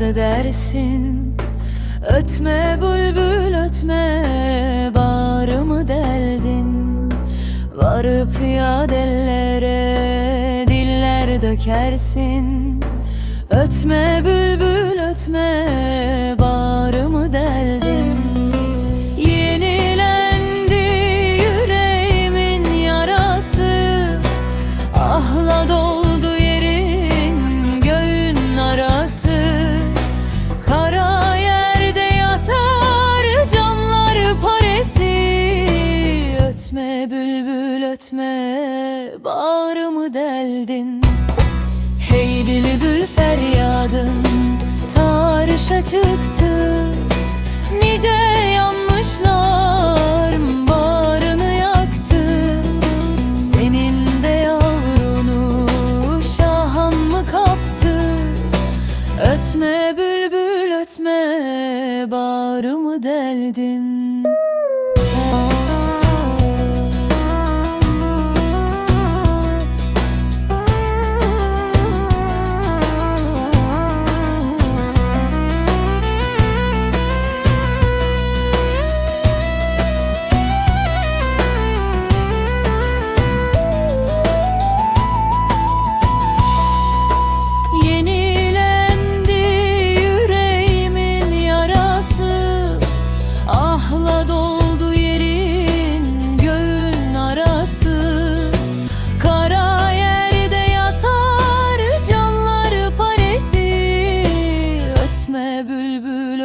dökersin Ötme bülbül ötme bağrımı deldin? Varıp ya diller dökersin. Ötme bülbül ötme bağrımı deldin? Hey bülbül feryadın tarışa çıktı. Nice yanmışlar bağrını yaktı. Senin de yavrunu şahan mı kaptı? Ötme bülbül ötme bağrımı deldin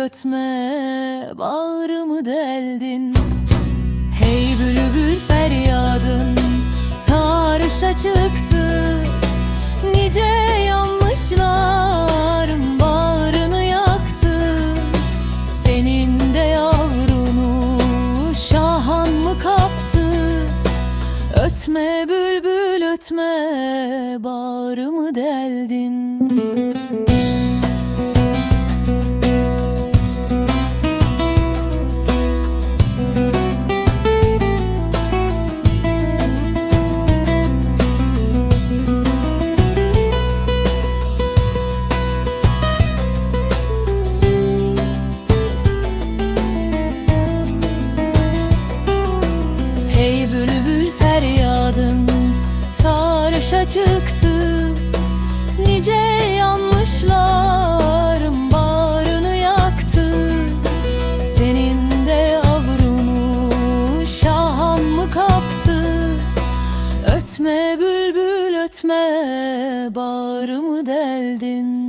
ötme bağrımı deldin. Hey bülbül feryadın tarışa çıktı. Nice yanlışlar bağrını yaktı. Senin de yavrunu şahan mı kaptı? Ötme bülbül ötme bağrımı deldin tarışa çıktı. Nice yanmışlarım bağrını yaktı. Senin de yavrunu şahan mı kaptı? Ötme bülbül ötme bağrımı deldin